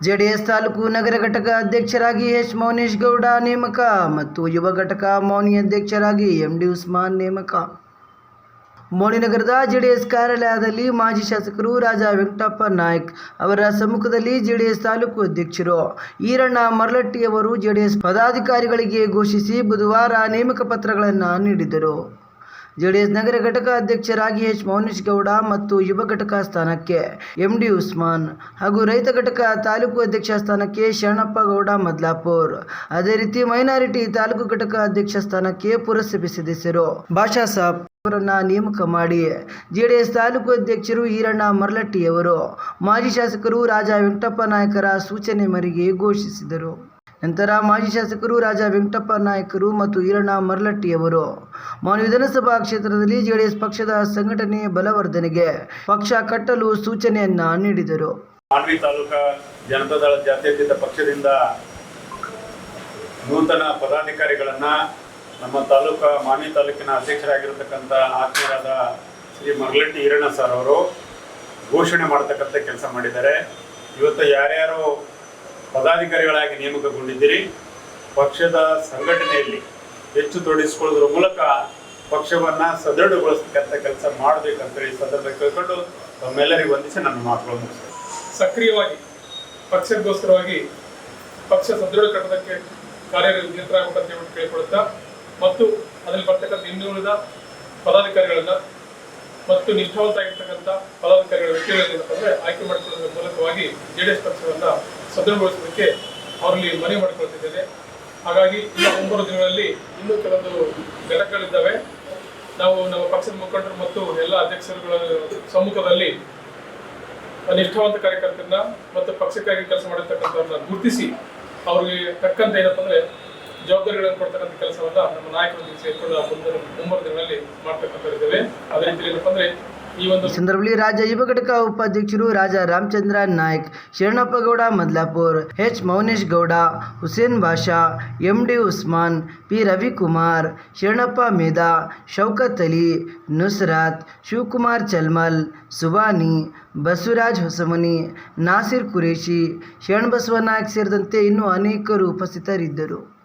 JDS taluk ನಗರ ಘಟಕ ಅಧ್ಯಕ್ಷರಾಗಿ H Mounesh Gowda ನೇಮಕ ಮತ್ತು ಯುವ ಘಟಕ ಮೌನಿ ಅಧ್ಯಕ್ಷರಾಗಿ ಎಂ ಡಿ ಉಸ್ಮಾನ್ ನೇಮಕ. ಮೌನಿನಗರದ ಜೆಡಿಎಸ್ ಕಾರ್ಯಾಲಯದಲ್ಲಿ ಮಾಜಿ ಶಾಸಕರು ರಾಜ ವೆಂಕಟಪ್ಪ ನಾಯ್ಕ್ ಅವರ ಸಮ್ಮುಖದಲ್ಲಿ ಜೆಡಿಎಸ್ ತಾಲೂಕು ಅಧ್ಯಕ್ಷರು ಈರಣ್ಣ ಮರಲಟ್ಟಿಯವರು ಜೆಡಿಎಸ್ ಪದಾಧಿಕಾರಿಗಳಿಗೆ ಘೋಷಿಸಿ ಬುಧವಾರ ನೇಮಕ ಪತ್ರಗಳನ್ನು ನೀಡಿದರು. ಜೆಡಿಎಸ್ ನಗರ ಘಟಕ ಅಧ್ಯಕ್ಷರಾಗಿ ಎಚ್ ಮೌನೇಶ್ ಗೌಡ ಮತ್ತು ಯುವ ಘಟಕ ಸ್ಥಾನಕ್ಕೆ ಎಂಡಿ ಉಸ್ಮಾನ್ ಹಾಗೂ ರೈತ ಘಟಕ ತಾಲೂಕು ಅಧ್ಯಕ್ಷ ಸ್ಥಾನಕ್ಕೆ ಶರಣಪ್ಪ ಗೌಡ ಮದ್ಲಾಪುರ್. ಅದೇ ರೀತಿ ಮೈನಾರಿಟಿ ತಾಲೂಕು ಘಟಕ ಅಧ್ಯಕ್ಷ ಸ್ಥಾನಕ್ಕೆ ಪುರಸಭೆ ಸದಸ್ಯರು. ಭಾಷಾ ಸಾಬ್ ಅವರನ್ನ ನೇಮಕ ಮಾಡಿ ಜೆಡಿಎಸ್ ತಾಲೂಕು ಅಧ್ಯಕ್ಷರು ಈರಣ್ಣ ಮರಲಟ್ಟಿಯವರು. ಮಾಜಿ ಶಾಸಕರು ರಾಜ ವೆಂಕಟಪ್ಪ ನಾಯಕರ ಸೂಚನೆ ಮೇರೆಗೆ ಘೋಷಿಸಿದರು. ನಂತರ ಮಾಜಿ ಶಾಸಕರು ರಾಜ ವೆಂಕಟಪ್ಪ ನಾಯಕರು ಮತ್ತು ಈರಣ್ಣ ಮರ್ಲಟ್ಟಿಯವರು ಮಾನ್ಯ ವಿಧಾನಸಭಾ ಕ್ಷೇತ್ರದಲ್ಲಿ ಜೆಡಿಎಸ್ ಪಕ್ಷದ ಸಂಘಟನೆ ಬಲವರ್ಧನೆಗೆ ಪಕ್ಷ ಕಟ್ಟಲು ಸೂಚನೆಯನ್ನ ನೀಡಿದರು. ಮಾನ್ವಿ ತಾಲೂಕಾ ಜನತಾದಳ ಜಾತ್ಯತೀತ ಪಕ್ಷದಿಂದ ನೂತನ ಪದಾಧಿಕಾರಿಗಳನ್ನ ನಮ್ಮ ತಾಲೂಕಾ ಮಾನ್ವಿ ತಾಲೂಕಿನ ಅಧ್ಯಕ್ಷರಾಗಿರತಕ್ಕಂಥ ಆತ್ಮೀಯರಾದ ಶ್ರೀ ಮರಲಟ್ಟಿ ಈರಣ್ಣ ಸರ್ ಅವರು ಘೋಷಣೆ ಮಾಡತಕ್ಕಂಥ ಕೆಲಸ ಮಾಡಿದ್ದಾರೆ. ಇವತ್ತು ಯಾರ್ಯಾರು ಪದಾಧಿಕಾರಿಗಳಾಗಿ ನೇಮಕಗೊಂಡಿದ್ದೀರಿ. ಪಕ್ಷದ ಸಂಘಟನೆಯಲ್ಲಿ ಹೆಚ್ಚು ತೊಡಗಿಸಿಕೊಳ್ಳೋದ್ರ ಮೂಲಕ ಪಕ್ಷವನ್ನ ಸದೃಢಗೊಳಿಸ್ತಕ್ಕಂಥ ಕೆಲಸ ಮಾಡಬೇಕಂತ ಈ ಸಂದರ್ಭದಲ್ಲಿ ಕೇಳ್ಕೊಂಡು ತಮ್ಮೆಲ್ಲರಿಗೂ ವಂದಿಸಿ ನನ್ನ ಮಾತುಗಳನ್ನು ಸಕ್ರಿಯವಾಗಿ, ಪಕ್ಷಕ್ಕೋಸ್ಕರವಾಗಿ ಪಕ್ಷ ಸದೃಢ ಕಟ್ಟದಕ್ಕೆ ಕಾರ್ಯನಿರತರಾಗಬೇಕಂತ ಕೇಳಿಕೊಳ್ಳುತ್ತಾ, ಮತ್ತು ಅದರಲ್ಲಿ ಬರ್ತಕ್ಕಂಥ ಇನ್ನುಳಿದ ಪದಾಧಿಕಾರಿಗಳನ್ನ ಮತ್ತು ನಿಷ್ಠಾವಂತ ಆಗಿರ್ತಕ್ಕಂಥ ಪದಾಧಿಕಾರಿಗಳ ವ್ಯಕ್ತಿಗಳೇನಂತಂದ್ರೆ ಆಯ್ಕೆ ಮಾಡಿಕೊಳ್ಳುವುದರ ಮೂಲಕವಾಗಿ ಜೆಡಿಎಸ್ ಪಕ್ಷವನ್ನ ಸದೃಢಗೊಳಿಸೋದಕ್ಕೆ ಅವರಲ್ಲಿ ಮನವಿ ಮಾಡಿಕೊಳ್ತಿದ್ದೇನೆ. ಹಾಗಾಗಿ ಇನ್ನು ಒಂಬತ್ತು ದಿನಗಳಲ್ಲಿ ಇನ್ನೂ ಕೆಲವೊಂದು ಘಟಕಗಳಿದ್ದಾವೆ ನಾವು ನಮ್ಮ ಪಕ್ಷದ ಮುಖಂಡರು ಮತ್ತು ಎಲ್ಲ ಅಧ್ಯಕ್ಷರುಗಳ ಸಮ್ಮುಖದಲ್ಲಿ ನಿಷ್ಠಾವಂತ ಕಾರ್ಯಕರ್ತರನ್ನ ಮತ್ತು ಪಕ್ಷಕ್ಕಾಗಿ ಕೆಲಸ ಮಾಡಿರ್ತಕ್ಕಂಥವ್ರನ್ನ ಗುರುತಿಸಿ ಅವ್ರಿಗೆ ತಕ್ಕಂತೆ ಏನಪ್ಪ ಅಂದ್ರೆ ಜವಾಬ್ದಾರಿಗಳನ್ನು ಕೊಡ್ತಕ್ಕಂಥ ಕೆಲಸವನ್ನ ನಮ್ಮ ನಾಯಕರೊಂದಿಗೆ ಸೇರ್ಕೊಂಡು ಮುಂಬರುವ ದಿನಗಳಲ್ಲಿ ಮಾಡ್ತಕ್ಕಂಥವ್ರಿದ್ದೇವೆ. ಅದೇ ರೀತಿ ಏನಪ್ಪ ಅಂದ್ರೆ ಈ ಈ ಸಂದರ್ಭದಲ್ಲಿ ರಾಜ್ಯ ಯುವ ಘಟಕ ಉಪಾಧ್ಯಕ್ಷರು Raja Ramachandra Naik Sharanappa Gowda Madlapur, H Mounesh Gowda, Hussain Basha M D Usman, P Ravikumar, Sharanappa Medha, Shaukat Ali, Nusrat, Shivakumar Chalmal, Subani, Basavaraj Hosamani, Nasir Qureshi Sharanabasava Naik ಸೇರಿದಂತೆ ಇನ್ನೂ ಅನೇಕರು ಉಪಸ್ಥಿತರಿದ್ದರು.